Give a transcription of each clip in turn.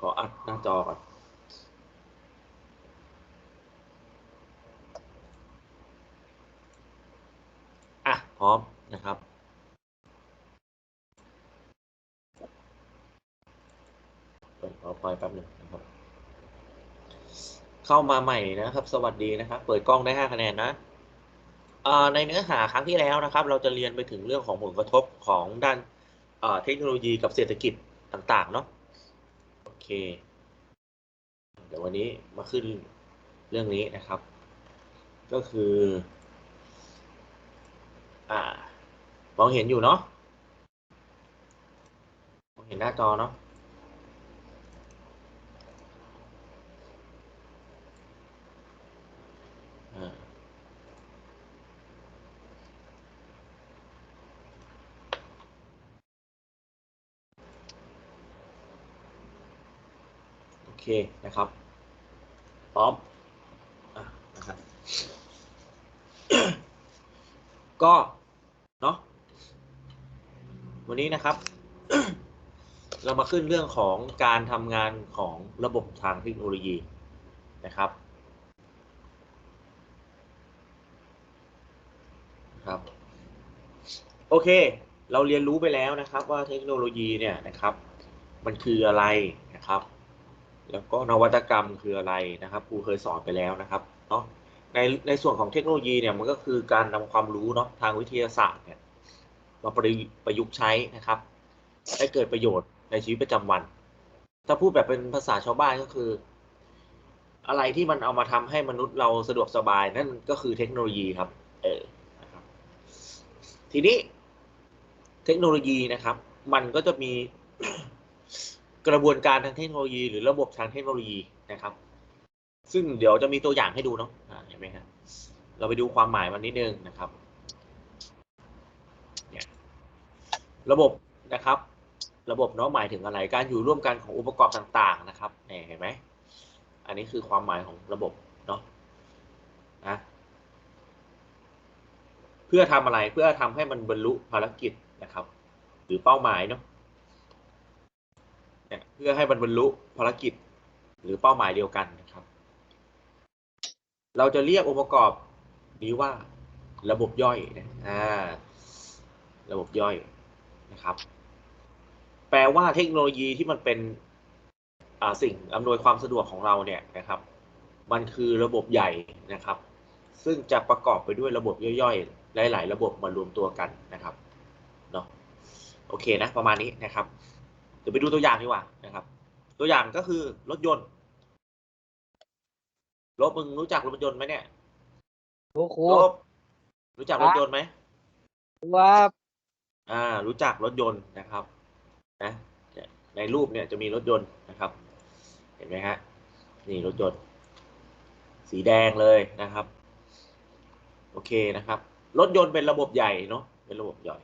ขออัดหน้าจอก่อนอะพร้อมนะครับ เปิดเอาไปแป๊บหนึ่งนะครับ เข้ามาใหม่นะครับ สวัสดีนะครับ เปิดกล้องได้ห้าคะแนนนะในเนื้อหาครั้งที่แล้วนะครับ เราจะเรียนไปถึงเรื่องของผลกระทบของด้านเทคโนโลยีกับเศรษฐกิจต่าง ๆ เนาะ เคเดี๋ยววันนี้มาขึ้นเรื่องนี้นะครับ ก็คือ อ่ามองเห็นอยู่เนาะมองเห็นหน้าจอเนาะ เคนะครับพร้อมอนะครับก็เนาะวันนี้นะครับ เรามาขึ้นเรื่องของการทำงานของระบบทางเทคโนโลยีนะครับครับโอเค เราเรียนรู้ไปแล้วนะครับว่าเทคโนโลยีเนี่ยนะครับ มันคืออะไรนะครับ แล้วก็นวัตกรรมคืออะไรนะครับครูเคยสอนไปแล้วนะครับเนาะในในส่วนของเทคโนโลยีเนี่ยมันก็คือการนำความรู้เนาะทางวิทยาศาสตร์เนี่ยมาประยุประยุกต์ใช้นะครับให้เกิดประโยชน์ในชีวิตประจำวัน ถ้าพูดแบบเป็นภาษาชาวบ้านก็คือ อะไรที่มันเอามาทำให้มนุษย์เราสะดวกสบายนั่นก็คือเทคโนโลยีครับ เออนะครับ ทีนี้เทคโนโลยีนะครับ มันก็จะมี กระบวนการทางเทคโนโลยี หรือระบบทางเทคโนโลยีนะครับ ซึ่งเดี๋ยวจะมีตัวอย่างให้ดูเนาะเห็นไหมครับเราไปดูความหมายมันนิดนึงนะครับเนี่ยระบบนะครับ ระบบเนาะหมายถึงอะไรการอยู่ร่วมกันขององค์ประกอบต่าง ๆ นะครับเนี่ยเห็นไหมอันนี้คือความหมายของระบบเนาะนะเพื่อทำอะไรเพื่อทำให้มันบรรลุภารกิจนะครับ หรือเป้าหมายเนาะ เนี่ยเพื่อให้มันบรรลุภารกิจหรือเป้าหมายเดียวกันนะครับ เราจะเรียกองค์ประกอบนี้ว่าระบบย่อยนะอ่าระบบย่อยนะครับ แปลว่าเทคโนโลยีที่มันเป็นอ่าสิ่งอำนวยความสะดวกของเราเนี่ยนะครับ มันคือระบบใหญ่นะครับ ซึ่งจะประกอบไปด้วยระบบย่อยๆ หลาย ๆ ระบบมารวมตัวกันนะครับเนาะโอเคนะ ประมาณนี้นะครับ เดี๋ยวไปดูตัวอย่างดีกว่านะครับ ตัวอย่างก็คือรถยนต์รถมึงรู้จักรถยนต์ไหมเนี่ยครูครูรถรู้จักรถยนต์ไหมว่าอ่า รู้จักรถยนต์นะครับ นะเนี่ยในรูปเนี่ยจะมีรถยนต์นะครับ เห็นไหมฮะนี่รถยนต์ สีแดงเลยนะครับ โอเคนะครับ รถยนต์เป็นระบบใหญ่เนาะเป็นระบบย่อย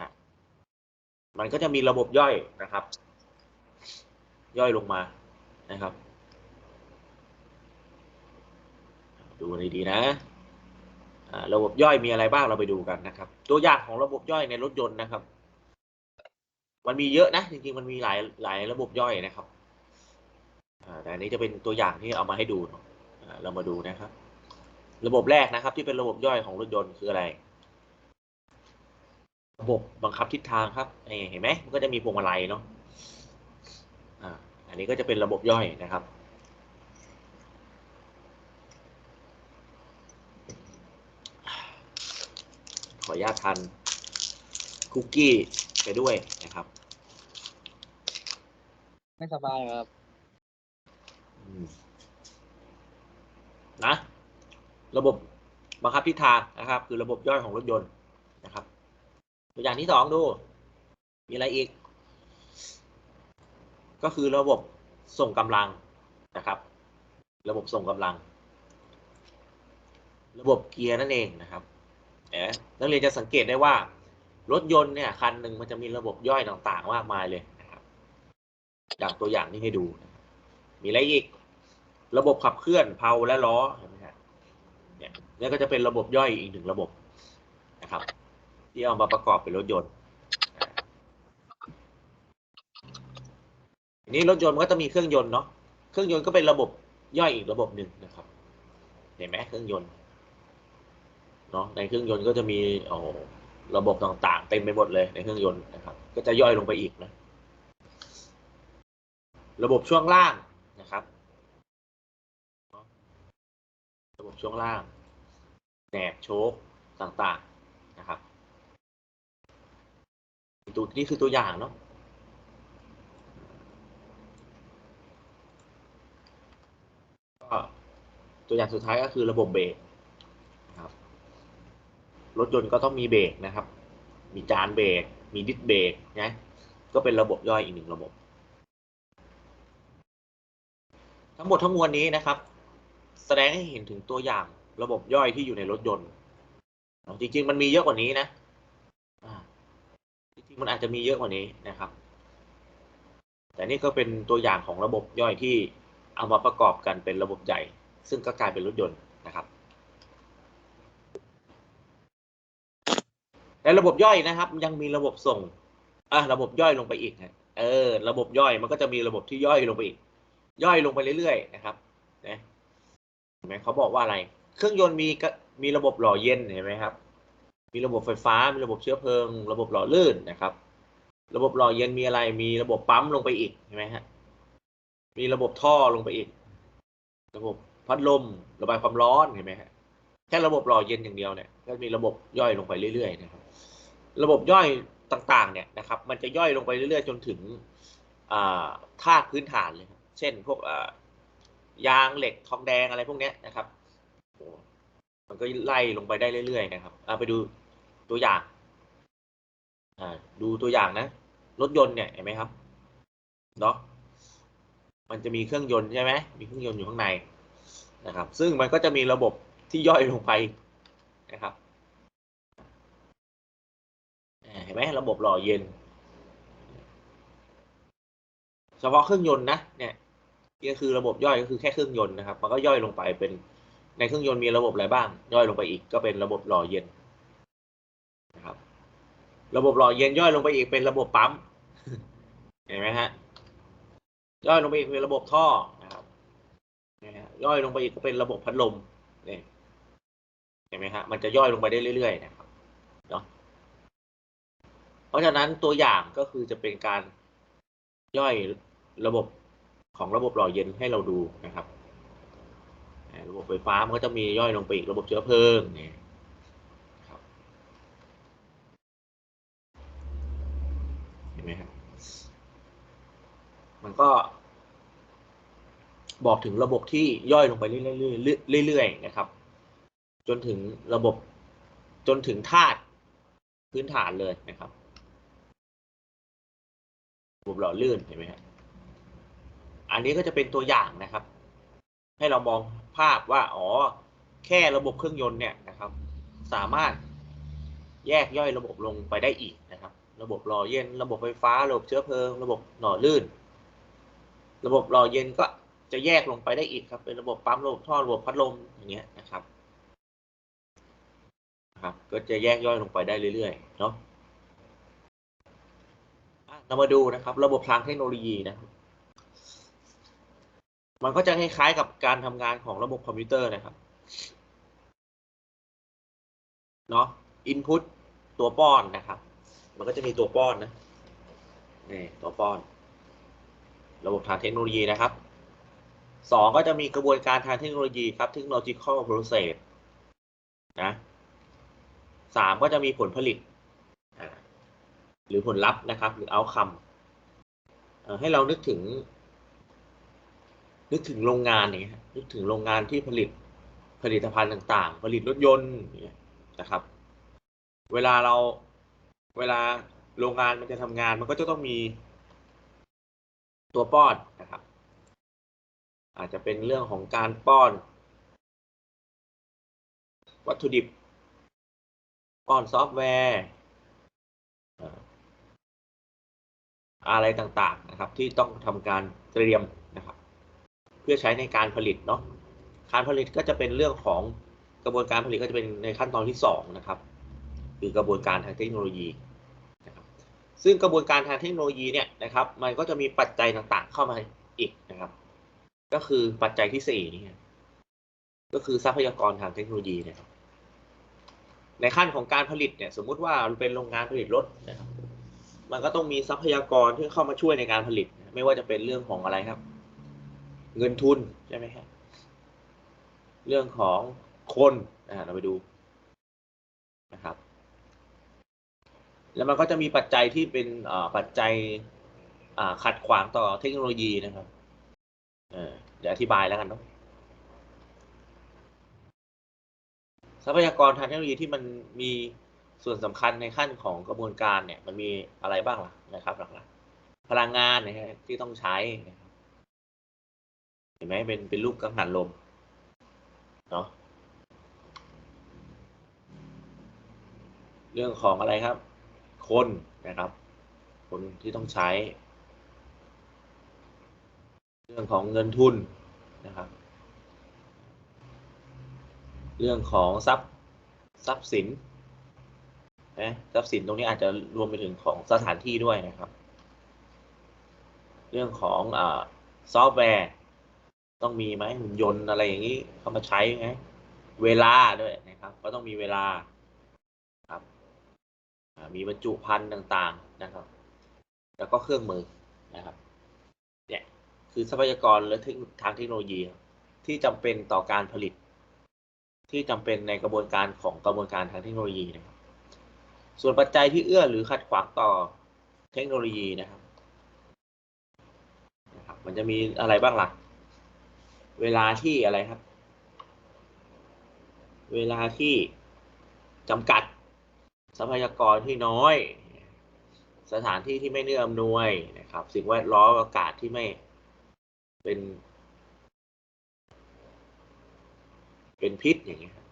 นะ มันก็จะมีระบบย่อยนะครับ ย่อยลงมานะครับ ดูดีๆนะระบบย่อยมีอะไรบ้างเราไปดูกันนะครับ ตัวอย่างของระบบย่อยในรถยนต์นะครับ มันมีเยอะนะ จริงๆ มันมีหลายหลายระบบย่อยนะครับแต่อันนี้จะเป็นตัวอย่างที่เอามาให้ดูเนาะเรามาดูนะครับ ระบบแรกนะครับ ที่เป็นระบบย่อยของรถยนต์คืออะไร ระบบบังคับทิศทางครับนี่เห็นไหมมันก็จะมีพวงมาลัยเนาะอ่าอันนี้ก็จะเป็นระบบย่อยนะครับ ขออนุญาตทานคุกกี้ไปด้วยนะครับ ไม่สบายครับอืมนะ ระบบบังคับทิศทางนะครับ คือระบบย่อยของรถยนต์นะครับ ตัวอย่างที่สองดู มีอะไรอีก ก็คือระบบส่งกำลังนะครับ ระบบส่งกำลัง ระบบเกียร์นั่นเองนะครับเอ๋นักเรียนจะสังเกตได้ว่า รถยนต์เนี่ยคันหนึ่งมันจะมีระบบย่อยต่างๆ มากมายเลยนะครับอย่างตัวอย่างที่ให้ดู มีอะไรอีก ระบบขับเคลื่อนเพลาและล้อเห็นไหมครับเนี่ยนี่ก็จะเป็นระบบย่อยอีกหนึ่งระบบนะครับ ที่เอามาประกอบเป็นรถยนต์ทีนี้รถยนต์มันก็จะมีเครื่องยนต์เนาะ เครื่องยนต์ก็เป็นระบบย่อยอีกระบบหนึ่งนะครับ เห็นไหมเครื่องยนต์เนาะในเครื่องยนต์ก็จะมีโอ้ระบบต่างๆ เต็มไปหมดเลยในเครื่องยนต์นะครับ ก็จะย่อยลงไปอีกนะ ระบบช่วงล่างนะครับ ระบบช่วงล่างแหนบโชคต่างๆนะครับ ตัวนี่คือตัวอย่างเนาะตัวอย่างสุดท้ายก็คือระบบเบรกนะครับรถยนต์ก็ต้องมีเบรกนะครับ มีจานเบรกมีดิสเบรกนะก็เป็นระบบย่อยอีกหนึ่งระบบ ทั้งหมดทั้งมวลนี้นะครับ แสดงให้เห็นถึงตัวอย่างระบบย่อยที่อยู่ในรถยนต์จริงๆ มันมีเยอะกว่านี้นะ มันอาจจะมีเยอะกว่านี้นะครับ แต่นี่ก็เป็นตัวอย่างของระบบย่อยที่เอามาประกอบกันเป็นระบบใหญ่ ซึ่งก็กลายเป็นรถยนต์นะครับ และระบบย่อยนะครับ ยังมีระบบส่งอะระบบย่อยลงไปอีกนะเออ ระบบย่อยมันก็จะมีระบบที่ย่อยลงไปอีก ย่อยลงไปเรื่อยๆนะครับนะเห็นไหมเขาบอกว่าอะไร เครื่องยนต์มีก็มีระบบหล่อเย็นเห็นไหมครับ มีระบบไฟฟ้า มีระบบเชื้อเพลิง ระบบหล่อลื่นนะครับ ระบบหล่อเย็นมีอะไร มีระบบปั๊มลงไปอีกเห็นไหมฮะ มีระบบท่อลงไปอีก ระบบพัดลม ระบายความร้อนเห็นไหมฮะ แค่ระบบหล่อเย็นอย่างเดียวเนี่ย ก็มีระบบย่อยลงไปเรื่อยๆนะครับ ระบบย่อยต่างๆ เนี่ยนะครับ มันจะย่อยลงไปเรื่อยๆ จนถึงธาตุพื้นฐานเลย เช่นพวกยางเหล็กทองแดงอะไรพวกนี้นะครับ มันก็ไล่ลงไปได้เรื่อยๆนะครับเอาไปดูตัวอย่างอ่าดูตัวอย่างนะ รถยนต์เนี่ยเห็นไหมครับเนาะมันจะมีเครื่องยนต์ใช่ไหมมีเครื่องยนต์อยู่ข้างในนะครับ ซึ่งมันก็จะมีระบบที่ย่อยลงไปนะครับเห็นไหมระบบหล่อเย็น เฉพาะเครื่องยนต์นะเนี่ยนี่ก็คือระบบย่อยก็คือแค่เครื่องยนต์นะครับ มันก็ย่อยลงไปเป็น ในเครื่องยนต์มีระบบอะไรบ้าง ย่อยลงไปอีกก็เป็นระบบหล่อเย็นนะครับ ระบบหล่อเย็นย่อยลงไปอีกเป็นระบบปั๊มเห็นไหมฮะย่อยลงไปอีกเป็นระบบท่อนะครับนะฮะย่อยลงไปอีกก็เป็นระบบพัดลมเนี่ยเห็นไหมฮะมันจะย่อยลงไปได้เรื่อยๆนะครับเนาะเพราะฉะนั้นตัวอย่างก็คือจะเป็นการย่อยระบบของระบบหล่อเย็นให้เราดูนะครับ ระบบไฟฟ้ามันก็จะมีย่อยลงไปอีกระบบเชื้อเพลิงเนี่ยครับเห็นไหมครับมันก็บอกถึงระบบที่ย่อยลงไปเรื่อยๆเรื่อยๆนะครับ จนถึงระบบจนถึงธาตุพื้นฐานเลยนะครับระบบหล่อลื่นเห็นไหมครับอันนี้ก็จะเป็นตัวอย่างนะครับ ให้เรามอง ภาพว่าอ๋อแค่ระบบเครื่องยนต์เนี่ยนะครับ สามารถแยกย่อยระบบลงไปได้อีกนะครับ ระบบหล่อเย็น ระบบไฟฟ้า ระบบเชื้อเพลิง ระบบหล่อลื่น ระบบหล่อเย็นก็จะแยกลงไปได้อีกครับ เป็นระบบปั๊มระบบท่อระบบพัดลมอย่างเงี้ยนะครับนะครับ ก็จะแยกย่อยลงไปได้เรื่อยๆเนาะอะเรามาดูนะครับ ระบบทางเทคโนโลยีนะครับ มันก็จะคล้ายๆกับการทำงานของระบบคอมพิวเตอร์นะครับเนาะ input ตัวป้อนนะครับ มันก็จะมีตัวป้อนนะนี่ตัวป้อน ระบบทางเทคโนโลยีนะครับสองก็จะมีกระบวนการทางเทคโนโลยีครับ technological process นะสามก็จะมีผลผลิต หรือผลลัพธ์นะครับ หรือ outcome ให้เรานึกถึง นึกถึงโรงงานอย่างเงี้ยนึกถึงโรงงานที่ผลิตผลิตภัณฑ์ต่างๆ ผลิตรถยนต์เงี้ยนะครับ เวลาเราเวลาโรงงานมันจะทำงาน มันก็จะต้องมีตัวป้อนนะครับ อาจจะเป็นเรื่องของการป้อน วัตถุดิบ ป้อนซอฟต์แวร์อะไรต่างๆนะครับ ที่ต้องทำการเตรียม พื่อใช้ในการผลิตเนาะการผลิตก็จะเป็นเรื่องของกระบวนการผลิตก็จะเป็นในขั้นตอนที่สองนะครับ คือกระบวนการทางเทคโนโลยีนะครับซึ่งกระบวนการทางเทคโนโลยีเนี่ยนะครับ มันก็จะมีปัจจัยต่างๆเข้ามาอีกนะครับ ก็คือปัจจัยที่สี่นี่ก็คือทรัพยากรทางเทคโนโลยีนะครับ ในขั้นของการผลิตเนี่ยสมมุติว่าเป็นโรงงานผลิตรถนะครับ มันก็ต้องมีทรัพยากรที่เข้ามาช่วยในการผลิต ไม่ว่าจะเป็นเรื่องของอะไรครับ เงินทุนใช่ไหมครับเรื่องของคนอ่าเราไปดูนะครับ แล้วมันก็จะมีปัจจัยที่เป็นปัจจัยขัดขวางต่อเทคโนโลยีนะครับเดี๋ยวอธิบายแล้วกันเนาะทรัพยากรทางเทคโนโลยีที่มันมีส่วนสำคัญในขั้นของกระบวนการเนี่ย มันมีอะไรบ้างล่ะนะครับหลักๆพลังงานนะฮะที่ต้องใช้นะครับ เห็นไหมเป็นเป็นรูปกังหันลมเนาะเรื่องของอะไรครับ คนนะครับ คนที่ต้องใช้ เรื่องของเงินทุนนะครับ เรื่องของทรัพย์ทรัพย์สินนะทรัพย์สินตรงนี้อาจจะรวมไปถึงของสถานที่ด้วยนะครับ เรื่องของอซอฟต์แวร์ ต้องมีไหมหุ่นยนต์อะไรอย่างนี้เข้ามาใช้ไหมเวลาด้วยนะครับ ก็ต้องมีเวลาครับมีบรรจุภัณฑ์ต่างๆนะครับ แล้วก็เครื่องมือนะครับเนี่ยคือทรัพยากรและทางเทคโนโลยี ที่จำเป็นต่อการผลิต ที่จำเป็นในกระบวนการของกระบวนการทางเทคโนโลยีนะครับ ส่วนปัจจัยที่เอื้อหรือขัดขวางต่อเทคโนโลยีนะครับนะครับ มันจะมีอะไรบ้างล่ะ เวลาที่อะไรครับ เวลาที่จำกัดทรัพยากรที่น้อย สถานที่ที่ไม่เอื้ออำนวยนะครับ สิ่งแวดล้อมอากาศที่ไม่เป็น เป็นพิษอย่างเงี้ยครับ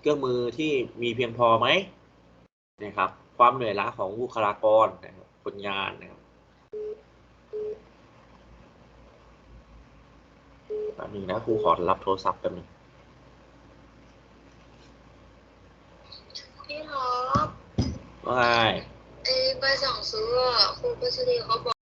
เครื่องมือที่มีเพียงพอไหมนะครับ ความเหนื่อยล้าของบุคลากรนะครับคนงานนะครับแป๊บนึงนะครูขอรับโทรศัพท์แป๊บนึงพี่ท็อปว่าไง ไอ้ใบสั่งซื้ออะครูพัชรีเขาบอก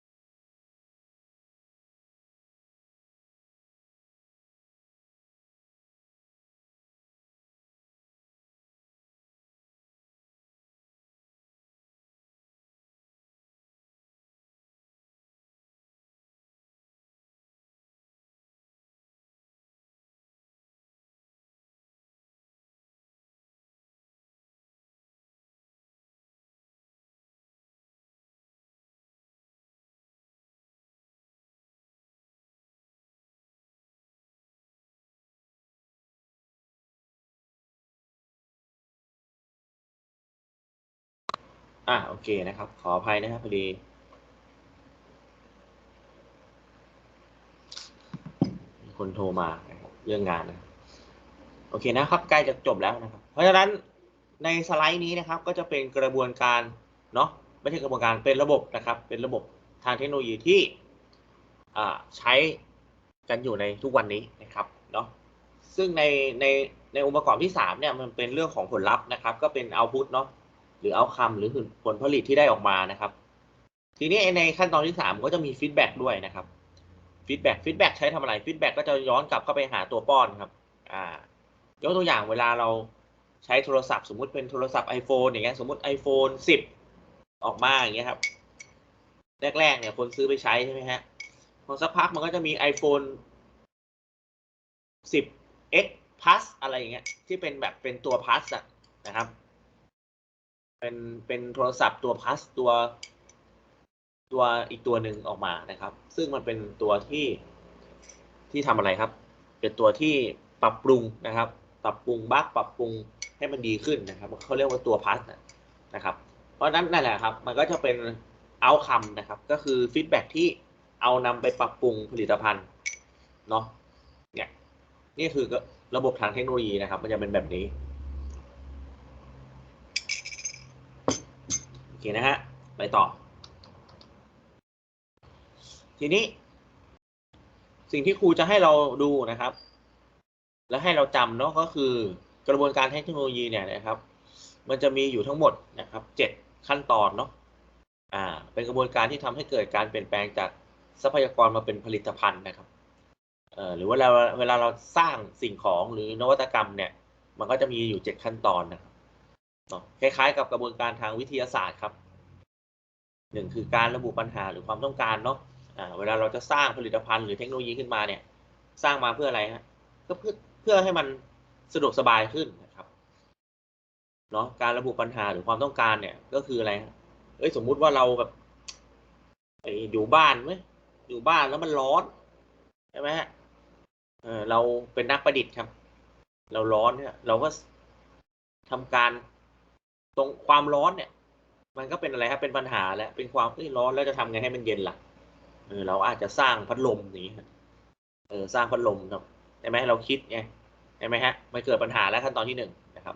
อะโอเคนะครับ ขออภัยนะครับพอดี คนโทรมานะครับเรื่องงานนะโอเคนะครับ ใกล้จะจบแล้วนะครับ เพราะฉะนั้นในสไลด์นี้นะครับ ก็จะเป็นกระบวนการเนาะไม่ใช่กระบวนการเป็นระบบนะครับ เป็นระบบทางเทคโนโลยีที่ใช้กันอยู่ในทุกวันนี้นะครับเนาะซึ่งในในในองค์ประกอบที่สามเนี่ยมันเป็นเรื่องของผลลัพธ์นะครับ ก็เป็นเอาพุตเนาะ รือเอาคำหรือผลผลิตที่ได้ออกมานะครับ ทีนี้ในขั้นตอนที่สามก็จะมีฟีดแบ็กด้วยนะครับฟีดแบ็กฟีดแบ็กใช้ทำอะไรฟีดแบ็กก็จะย้อนกลับเข้าไปหาตัวป้อนครับ อ่ายกตัวอย่างเวลาเราใช้โทรศัพท์สมมุติเป็นโทรศัพท์ iPhone อย่างเงี้ยสมมติ iPhone 10 ออกมาอย่างเงี้ยครับ แรกๆเนี่ยคนซื้อไปใช้ใช่ไหมฮะพอสักพักมันก็จะมี iPhone 10 X Plus อะไรอย่างเงี้ยที่เป็นแบบเป็นตัว Plus อะนะครับ เป็นเป็นโทรศัพท์ตัวพัสตัว ตัวอีกตัวหนึ่งออกมานะครับ ซึ่งมันเป็นตัวที่ที่ทำอะไรครับ เป็นตัวที่ปรับปรุงนะครับ ปรับปรุงบั๊กปรับปรุงให้มันดีขึ้นนะครับเขาเรียกว่าตัวพัสนะครับ เพราะนั้นนั่นแหละครับ มันก็จะเป็นเอาคำนะครับ ก็คือฟีดแบ็ที่เอานำไปปรับปรุงผลิตภัณฑ์เนาะเนี่ยนี่คือระบบทางเทคโนโลยีนะครับ มันจะเป็นแบบนี้ โอ เคนะฮะ ไปต่อ ทีนี้ สิ่งที่ครูจะให้เราดูนะครับ และให้เราจำเนาะก็คือกระบวนการเทคโนโลยีเนี่ยนะครับ มันจะมีอยู่ทั้งหมดนะครับเจ็ดขั้นตอนเนาะอ่า เป็นกระบวนการที่ทำให้เกิดการเปลี่ยนแปลงจากทรัพยากรมาเป็นผลิตภัณฑ์นะครับเอ่อหรือว่าเราเวลาเราสร้างสิ่งของหรือนวัตกรรมเนี่ย มันก็จะมีอยู่เจ็ดขั้นตอนนะครับ คล้ายๆ กับกระบวนการทางวิทยาศาสตร์ครับหนึ่งคือการระบุปัญหาหรือความต้องการเนาะเวลาเราจะสร้างผลิตภัณฑ์หรือเทคโนโลยีขึ้นมาเนี่ย สร้างมาเพื่ออะไรฮะก็เพื่อเพื่อให้มันสะดวกสบายขึ้นนะครับเนาะการระบุปัญหาหรือความต้องการเนี่ย ก็คืออะไรเอ้ยสมมุติว่าเราแบบอยู่บ้านไหมอยู่บ้านแล้วมันร้อนใช่ไหมฮะเออเราเป็นนักประดิษฐ์ครับ เราร้อนเนี่ย เราก็ทำการ ตรงความร้อนเนี่ย มันก็เป็นอะไรครับเป็นปัญหาแล้วเป็นความเอ้ยร้อนแล้วจะทำไงให้มันเย็นล่ะเออเราอาจจะสร้างพัดลมนี้ครับเออสร้างพัดลมครับใช่ไหมเราคิดไงใช่ไหมฮะมันเกิดปัญหาแล้วขั้นตอนที่หนึ่งนะครับ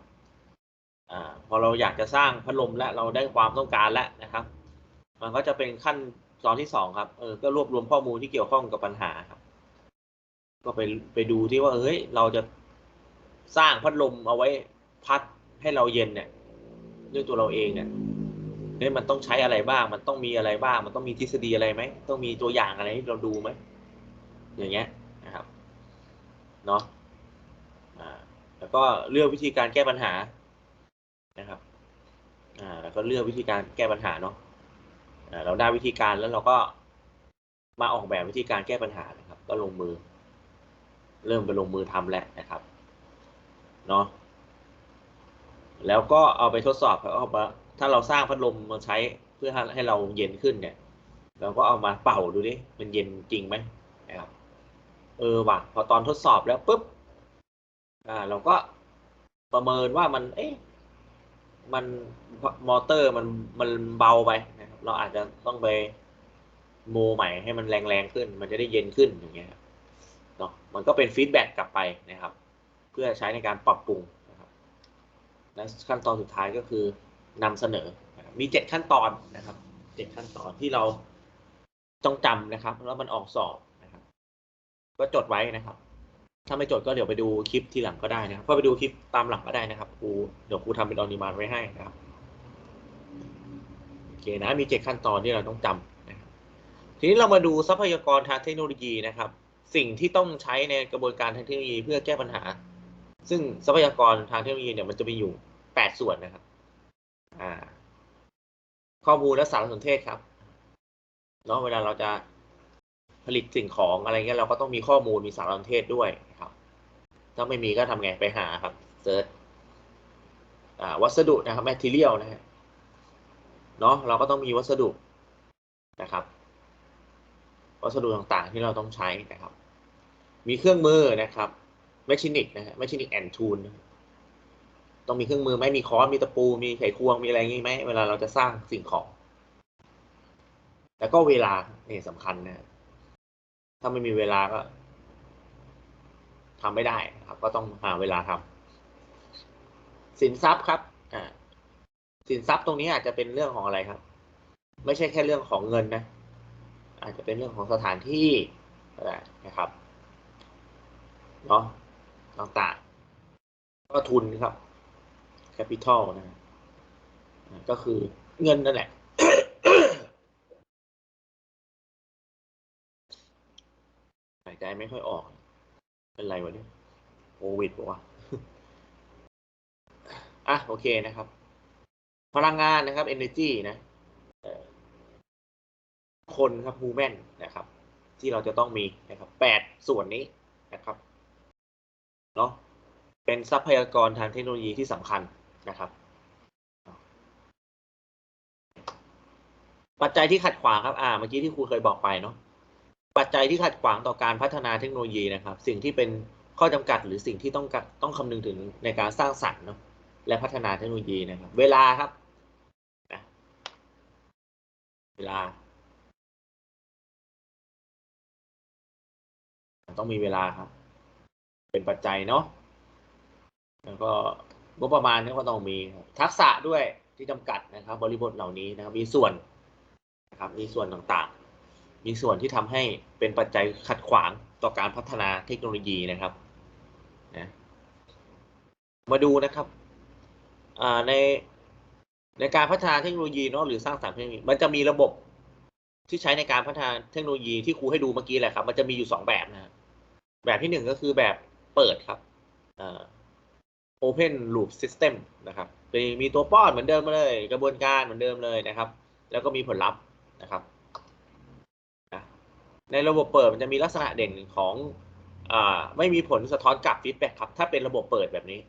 อ่าพอเราอยากจะสร้างพัดลมแล้วเราได้ความต้องการแล้วนะครับ มันก็จะเป็นขั้นตอนที่สองครับเออก็รวบรวมข้อมูลที่เกี่ยวข้องกับปัญหาครับ ก็ไปไปดูที่ว่าเฮ้ยเราจะสร้างพัดลมเอาไว้พัดให้เราเย็นเนี่ย ด้วยตัวเราเองเนี่ยเนี่ยมันต้องใช้อะไรบ้าง มันต้องมีอะไรบ้าง มันต้องมีทฤษฎีอะไรไหมต้องมีตัวอย่างอะไรให้เราดูไหมอย่างเงี้ยนะครับเนาะอ่าแล้วก็เลือกวิธีการแก้ปัญหานะครับอ่าแล้วก็เลือกวิธีการแก้ปัญหาเนาะอ่าเราได้วิธีการแล้วเราก็มาออกแบบวิธีการแก้ปัญหานะครับ ก็ลงมือ เริ่มไปลงมือทำแล้วนะครับเนาะ แล้วก็เอาไปทดสอบเอามาถ้าเราสร้างพัดลมมาใช้เพื่อให้เราเย็นขึ้นเนี่ย เราก็เอามาเป่าดูดิมันเย็นจริงไหมนะครับเออว่ะพอตอนทดสอบแล้วปุ๊บอ่าเราก็ประเมินว่ามัน เอ๊ะมันมอเตอร์มันมันเบาไปนะครับ เราอาจจะต้องไปโมใหม่ให้มันแรงๆขึ้น มันจะได้เย็นขึ้นอย่างเงี้ยเนาะมันก็เป็นฟีดแบ็กกลับไปนะครับ เพื่อใช้ในการปรับปรุง และขั้นตอนสุดท้ายก็คือนำเสนอ มีเจ็ดขั้นตอนนะครับเจ็ดขั้นตอนที่เราต้องจำนะครับ แล้วมันออกสอบนะครับ ก็จดไว้นะครับ ถ้าไม่จดก็เดี๋ยวไปดูคลิปทีหลังก็ได้นะครับก็ไปดูคลิปตามหลังก็ได้นะครับครูเดี๋ยวครูทำเป็นออนิมานไว้ให้นะครับโอเคนะมีเจ็ดขั้นตอนที่เราต้องจำนะทีนี้เรามาดูทรัพยากรทางเทคโนโลยีนะครับ สิ่งที่ต้องใช้ในกระบวนการทางเทคโนโลยีเพื่อแก้ปัญหา ซึ่งทรัพยากรทางเทคโนโลยีเนี่ยมันจะมีอยู่ แปดส่วนนะครับ อ่า ข้อมูลและสารสนเทศครับเนาะเวลาเราจะผลิตสิ่งของอะไรเงี้ยเราก็ต้องมีข้อมูลมีสารสนเทศด้วยนะครับ ถ้าไม่มีก็ทำไงไปหาครับเซิร์ชวัสดุนะครับ material นะฮะเนาะเราก็ต้องมีวัสดุนะครับ วัสดุต่างๆที่เราต้องใช้นะครับ มีเครื่องมือนะครับ mechanic นะฮะ mechanic and tool นะ ต้องมีเครื่องมือไหมมีค้อนมีตะปูมีไขควงมีอะไรงี้ไหมเวลาเราจะสร้างสิ่งของ แล้วก็เวลาเนี่ยสำคัญนะถ้าไม่มีเวลาก็ทำไม่ได้ครับ ก็ต้องหาเวลาทำสินทรัพย์ครับอ่าสินทรัพย์ตรงนี้อาจจะเป็นเรื่องของอะไรครับ ไม่ใช่แค่เรื่องของเงินนะ อาจจะเป็นเรื่องของสถานที่ก็ได้นะครับเนาะต่างๆก็ทุนครับ capital นะก็คือเงินนั่นแหละ หายใจไม่ค่อยออก เป็นไรวะเนี่ยโควิดปะวะอะ โอเคนะครับ พลังงานนะครับ energy นะคนครับ human นะครับ ที่เราจะต้องมีนะครับแปดส่วนนี้นะครับเนาะเป็นทรัพยากรทางเทคโนโลยีที่สำคัญ นะครับปัจจัยที่ขัดขวางครับ อ่า เมื่อกี้ที่ครูเคยบอกไปเนาะ ปัจจัยที่ขัดขวางต่อการพัฒนาเทคโนโลยีนะครับ สิ่งที่เป็นข้อจำกัดหรือสิ่งที่ต้องต้องคำนึงถึงในการสร้างสรรค์เนาะ และพัฒนาเทคโนโลยีนะครับ เวลาครับ เวลา ต้องมีเวลาครับ เป็นปัจจัยเนาะ แล้วก็ งบประมาณนี่ยก็ต้องมีทักษะด้วยที่จำกัดนะครับ บริบทเหล่านี้นะครับ มีส่วนนะครับมีส่วนต่างๆ มีส่วนที่ทำให้เป็นปัจจัยขัดขวางต่อการพัฒนาเทคโนโลยีนะครับนะมาดูนะครับในในการพัฒนาเทคโนโลยีเนาะหรือสร้างสรรค์เทคโนโลยีมันจะมีระบบที่ใช้ในการพัฒนาเทคโนโลยีที่ครูให้ดูเมื่อกี้แหละครับ มันจะมีอยู่สองแบบนะ แบบที่หนึ่งก็คือแบบเปิดครับอ่อ Open Loop System นะครับเป็นมีตัวป้อนเหมือนเดิมเลย กระบวนการเหมือนเดิมเลยนะครับ แล้วก็มีผลลัพธ์นะครับในระบบเปิดมันจะมีลักษณะเด่นของอไม่มีผลสะท้อนกลับฟีดแบ็กครับ ถ้าเป็นระบบเปิดแบบนี้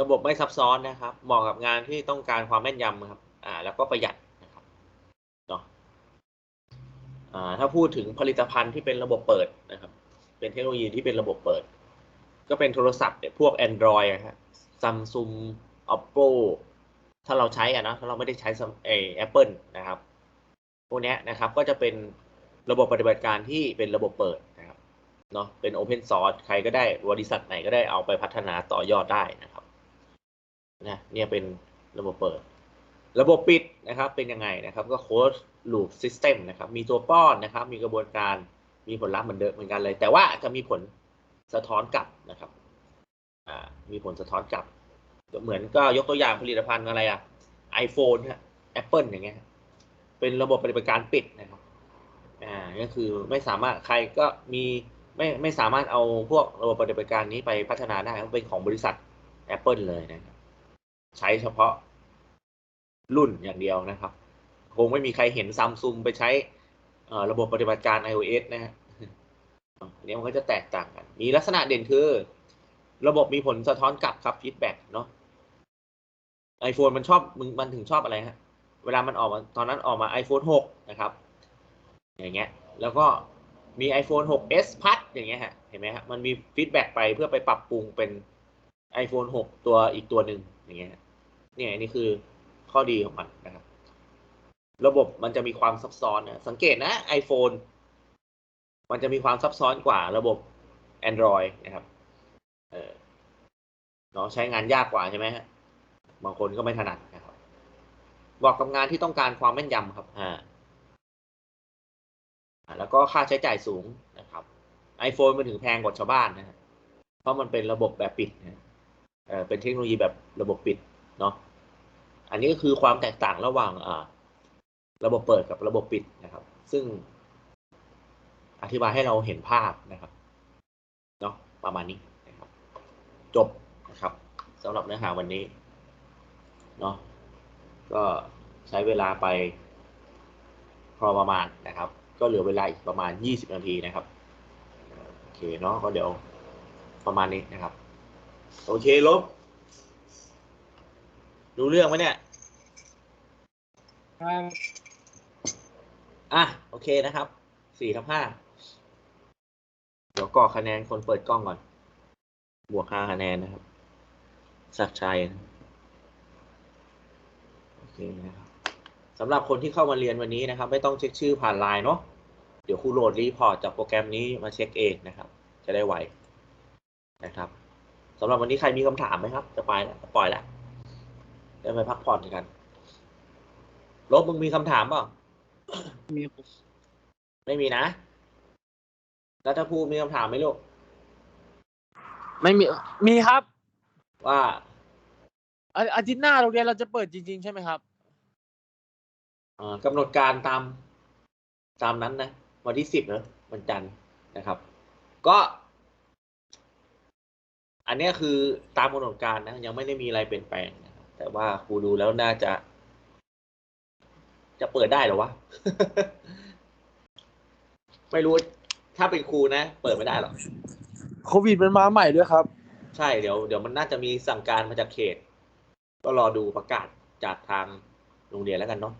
ระบบไม่ซับซ้อนนะครับ เหมาะกับงานที่ต้องการความแม่นยำครับอ่าแล้วก็ประหยัดนะครับเนาะอ่าถ้าพูดถึงผลิตภัณฑ์ที่เป็นระบบเปิดนะครับ เป็นเทคโนโลยีที่เป็นระบบเปิด ก็เป็นโทรศัพท์เนี่ยพวก Android อะฮะ Samsung Oppo ถ้าเราใช้อะนะถ้าเราไม่ได้ใช้เอแอปเปิลนะครับ พวกเนี้ยนะครับก็จะเป็นระบบปฏิบัติการที่เป็นระบบเปิดนะครับเนาะเป็น Open Source ใครก็ได้บริษัทไหนก็ได้เอาไปพัฒนาต่อยอดได้นะครับนะเนี่ยเป็นระบบเปิด ระบบปิดนะครับเป็นยังไงนะครับก็ Closed Loop System นะครับมีตัวป้อนนะครับ มีกระบวนการมีผลลัพธ์เหมือนเดิมเหมือนกันเลย แต่ว่าจะมีผล สะท้อนกลับนะครับอ่ามีผลสะท้อนกลับ เหมือนก็ยกตัวอย่างผลิตภัณฑ์อะไรอะ iPhone ฮะ Apple อย่างเงี้ยเป็นระบบปฏิบัติการปิดนะครับอ่าก็คือไม่สามารถใครก็มีไม่ไม่สามารถเอาพวกระบบปฏิบัติการนี้ไปพัฒนาได้มันเป็นของบริษัท Apple เลยนะครับใช้เฉพาะรุ่นอย่างเดียวนะครับ คงไม่มีใครเห็นซัมซุงไปใช้ระบบปฏิบัติการ iOS นะฮะ อันนี้มันก็จะแตกต่างกัน มีลักษณะเด่นคือ ระบบมีผลสะท้อนกลับครับฟีดแบ็กเนาะไอโฟนมันชอบมึงมันถึงชอบอะไรฮะ เวลามันออกมาตอนนั้นออกมา iPhone 6 นะครับ อย่างเงี้ย แล้วก็มี iPhone 6s Plus อย่างเงี้ยฮะ เห็นไหมฮะ มันมีฟีดแบ็กไปเพื่อไปปรับปรุงเป็น iPhone 6 ตัวอีกตัวหนึ่งอย่างเงี้ยเนี่ยนนี้คือข้อดีของมันนะครับ ระบบมันจะมีความซับซ้อนนะ สังเกตนะ iPhone มันจะมีความซับซ้อนกว่าระบบ Android นะครับเออเนาะใช้งานยากกว่าใช่ไหมฮะบางคนก็ไม่ถนัดนะครับเหมาะกับงานที่ต้องการความแม่นยำครับอ่าแล้วก็ค่าใช้จ่ายสูงนะครับ iPhone มันถึงแพงกว่าชาวบ้านนะฮะเพราะมันเป็นระบบแบบปิดนะเออเป็นเทคโนโลยีแบบระบบปิดเนาะอันนี้ก็คือความแตกต่างระหว่างอ่าระบบเปิดกับระบบปิดนะครับ ซึ่ง อธิบายให้เราเห็นภาพนะครับเนาะประมาณนี้นะครับ จบนะครับสำหรับเนื้อหาวันนี้เนาะก็ใช้เวลาไปพอประมาณนะครับ ก็เหลือเวลาอีกประมาณ 20 นาทีนะครับเอ่อโอเคเนาะก็เดี๋ยวประมาณนี้นะครับ โอเคลบรู้เรื่องไหมเนี่ยครับอะ โอเคนะครับสี่ทับห้า เดี๋ยวกรอกคะแนนคนเปิดกล้องก่อน บวกห้าคะแนนนะครับ สักชัยนะโอเคนะครับสำหรับคนที่เข้ามาเรียนวันนี้นะครับ ไม่ต้องเช็คชื่อผ่านไลน์เนาะเดี๋ยวครูโหลดรีพอร์ตจากโปรแกรมนี้มาเช็คเองนะครับ จะได้ไวนะครับสำหรับวันนี้ใครมีคำถามไหมครับ จะไปแล้วจะปล่อยแล้วได้ไปพักผ่อนกันลบมึงมีคำถามเปล่ามีไม่มีนะ แล้วถ้าพูดมีคำถามไหมลูก ไม่มี มีครับ ว่าอาอาทิตย์หน้าโรงเรียนเราจะเปิดจริง ๆ ใช่ไหมครับเอ่อกำหนดการตามตามนั้นนะ วันที่สิบเนอะวันจันทร์นะครับ ก็ อันเนี้ยคือตามกำหนดการนะ ยังไม่ได้มีอะไรเปลี่ยนแปลงนะครับแต่ว่าครูดูแล้วน่าจะ จะเปิดได้เหรอวะ ไม่รู้ ถ้าเป็นครูนะ เปิดไม่ได้หรอกโควิดมันมาใหม่ด้วยครับ ใช่เดี๋ยวเดี๋ยวมันน่าจะมีสั่งการมาจากเขต ก็รอดูประกาศจากทางโรงเรียนแล้วกันเนาะ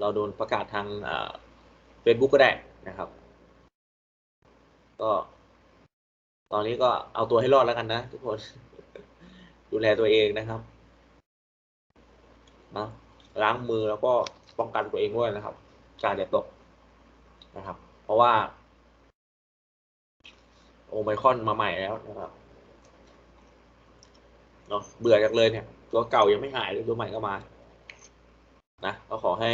เราโดนประกาศทางเฟซบุ๊กก็ได้นะครับ ก็ ตอนนี้ก็เอาตัวให้รอดแล้วกันนะทุกคน ดูแลตัวเองนะครับนะล้างมือแล้วก็ป้องกันตัวเองด้วยนะครับ การจะตกนะครับ เพราะว่า โอไมครอนมาใหม่แล้วนะครับเนาะเบื่อจังเลยเนี่ย ตัวเก่ายังไม่หายเลยตัวใหม่ก็มา นะก็ขอให้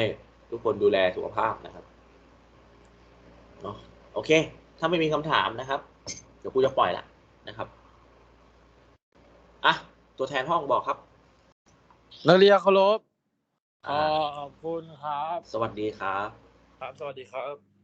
ทุกคนดูแลสุขภาพนะครับเนาะโอเค ถ้าไม่มีคำถามนะครับ เดี๋ยวกูจะปล่อยละนะครับอะตัวแทนห้องบอกครับนักเรียนเคารพขอ่าอบคุณครับ สวัสดีครับ ครับ สวัสดีครับ